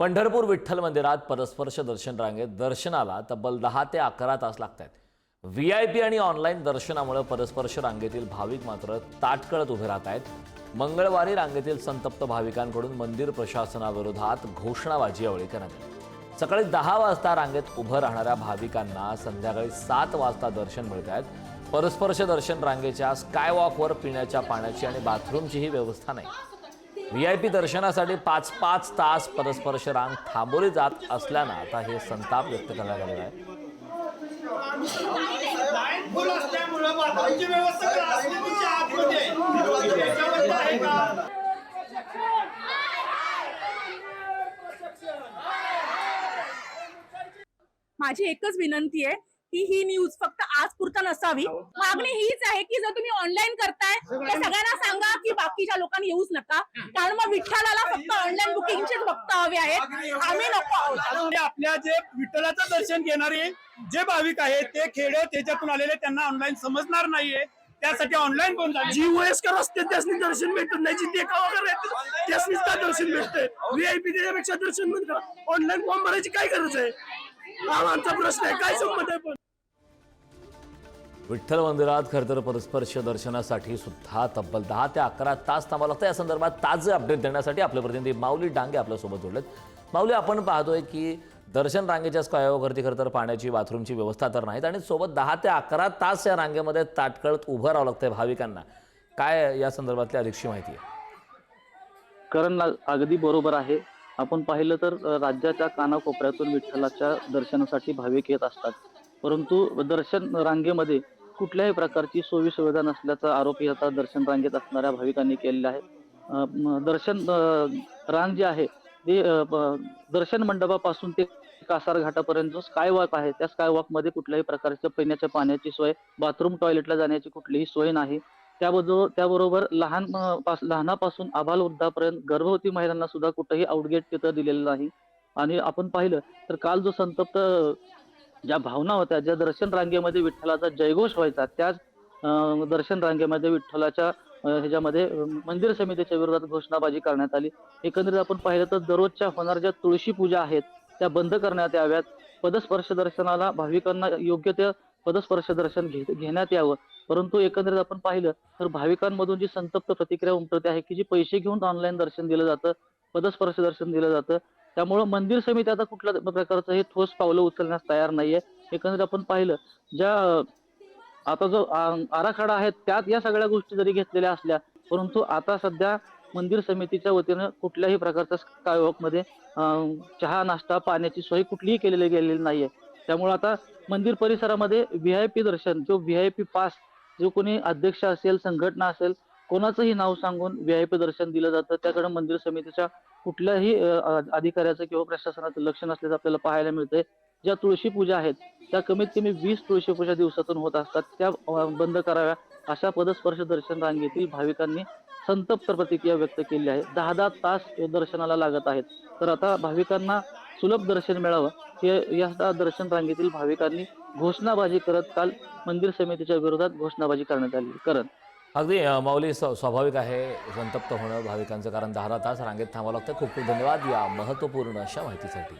पंढरपूर विठ्ठल मंदिरात परस्पर्श दर्शन रांगेत दर्शनाला तब्बल दहा ते अकरा तास लागत आहेत व्ही आय पी आणि ऑनलाईन दर्शनामुळे परस्पर्श रांगेतील भाविक मात्र ताटकळत उभे राहत आहेत मंगळवारी रांगेतील संतप्त भाविकांकडून मंदिर प्रशासनाविरोधात घोषणाबाजी यावेळी करण्यात आली. सकाळी दहा वाजता रांगेत उभं राहणाऱ्या भाविकांना संध्याकाळी सात वाजता दर्शन मिळत आहेत परस्पर्श दर्शन रांगेच्या स्कायवॉकवर पिण्याच्या पाण्याची आणि बाथरूमचीही व्यवस्था नाही. व्ही आय पी दर्शनासाठी पाच पाच तास परस्पर्श रांग थांबवली जात असल्यानं आता हे संताप व्यक्त करण्यात आलेला आहे. माझी एकच विनंती आहे की ही न्यूज फक्त आज नसावी मागणी हीच आहे की जर तुम्ही ऑनलाईन करताय तर सगळ्यांना सांगा की बाकीच्या लोकांनी येऊच नका. कारण मग विठ्ठलाला फक्त ऑनलाईन बुकिंगचेच भक्त हवे आहेत. आम्ही नको आहोत. आणि आपल्या जे विठ्ठलाचं दर्शन घेणारे जे भाविक आहेत ते खेडे त्याच्यातून आलेले त्यांना ऑनलाईन समजणार नाहीये. त्यासाठी ऑनलाईन कोण झाले. जी वयस्कर असते त्यासनी दर्शन भेटत नाही. जी देखावा करत त्यासनीच का दर्शन भेटतंय. व्हीआयपी त्याच्यापेक्षा दर्शन मिळतं ऑनलाईन फॉर्म भरायची काय गरज आहे? हा आमचा प्रश्न आहे. काय संबंध आहे पण? विठ्ठल मंदिरात खरं तर परस्पर्श दर्शनासाठी सुद्धा तब्बल दहा ते अकरा तास थांबावं लागतं. या संदर्भात ताजे अपडेट देण्यासाठी आपले प्रतिनिधी माऊली डांगे आपल्यासोबत जोडलेत. माऊली आपण पाहतोय की दर्शन रांगेच्या स्कायवरती खरं तर पाण्याची बाथरूमची व्यवस्था तर नाहीत आणि सोबत दहा ते अकरा तास या रांगेमध्ये ताटकळत उभं राहावं लागतंय भाविकांना. काय या संदर्भातली अधिकची माहिती आहे? कारण अगदी बरोबर आहे. आपण पाहिलं तर राज्याच्या कानाकोपऱ्यातून विठ्ठलाच्या दर्शनासाठी भाविक येत असतात. परंतु दर्शन रांगेमध्ये कुठल्याही प्रकारची सोयी सुविधा नसल्याचा आरोप आता दर्शन रांगेत असणाऱ्या भाविकांनी केलेला आहे. दर्शन रांग जे आहे ते दर्शन मंडपापासून ते कासार घाटापर्यंत जो स्काय वॉक आहे त्या स्काय वॉकमध्ये कुठल्याही प्रकारच्या पिण्याच्या पाण्याची सोय बाथरूम टॉयलेटला जाण्याची कुठलीही सोय नाही. त्याबरोबर त्याबरोबर लहान लहानापासून आभाल वृद्धापर्यंत गर्भवती महिलांना सुद्धा कुठेही आउटगेट तिथं दिलेलं नाही. आणि आपण पाहिलं तर काल जो संतप्त ज्या भावना होत्या ज्या दर्शन रांगेमध्ये विठ्ठलाचा जयघोष व्हायचा त्याच दर्शन रांगेमध्ये विठ्ठलाच्या ह्याच्यामध्ये मंदिर समितीच्या विरोधात घोषणाबाजी करण्यात आली. एकंदरीत आपण पाहिलं तर दररोजच्या होणाऱ्या ज्या तुळशी पूजा आहेत त्या बंद करण्यात याव्यात. पदस्पर्श दर्शनाला भाविकांना योग्य ते पदस्पर्श दर्शन घेण्यात यावं. परंतु एकंदरीत आपण पाहिलं तर भाविकांमधून जी संतप्त प्रतिक्रिया उमटते आहे की जी पैसे घेऊन ऑनलाईन दर्शन दिलं जातं पदस्पर्श दर्शन दिलं जातं त्यामुळं मंदिर समिती आता कुठल्या प्रकारचं हे ठोस पावलं उचलण्यास तयार नाहीये. एकंदरीत आपण पाहिलं ज्या आता जो आराखडा आहे त्यात या सगळ्या गोष्टी जरी घेतलेल्या असल्या परंतु आता सध्या मंदिर समितीच्या वतीनं कुठल्याही प्रकारच्या स्कायवॉक चहा नाश्ता पाण्याची सोय कुठलीही केलेली गेलेली नाहीये. त्यामुळे आता मंदिर परिसरामध्ये व्ही आय पी दर्शन जो व्ही आय पी पास जो कोणी अध्यक्ष असेल संघटना असेल कोणाचंही नाव सांगून व्ही दर्शन दिलं जातं. त्याकडे मंदिर समितीच्या कुठल्याही अधिकाऱ्याचं किंवा प्रशासनाचं लक्ष नसल्याचं आपल्याला पाहायला मिळतंय. ज्या तुळशी पूजा आहेत त्या कमीत कमी वीस तुळशी पूजा दिवसातून होत असतात. त्या बंद कराव्या अशा पदस्पर्श दर्शन रांगेतील भाविकांनी संतप्त प्रतिक्रिया व्यक्त केली आहे. दहा दहा तास दर्शनाला लागत आहेत. तर आता भाविकांना सुलभ दर्शन मिळावं हे या दर्शन रांगेतील भाविकांनी घोषणाबाजी करत काल मंदिर समितीच्या विरोधात घोषणाबाजी करण्यात आली. करण अगदी माऊली स्व स्वाभाविक आहे. संतप्त होणं भाविकांचं कारण. दहा तास रांगेत थांबावं लागतं. खूप खूप धन्यवाद या महत्त्वपूर्ण अशा माहितीसाठी.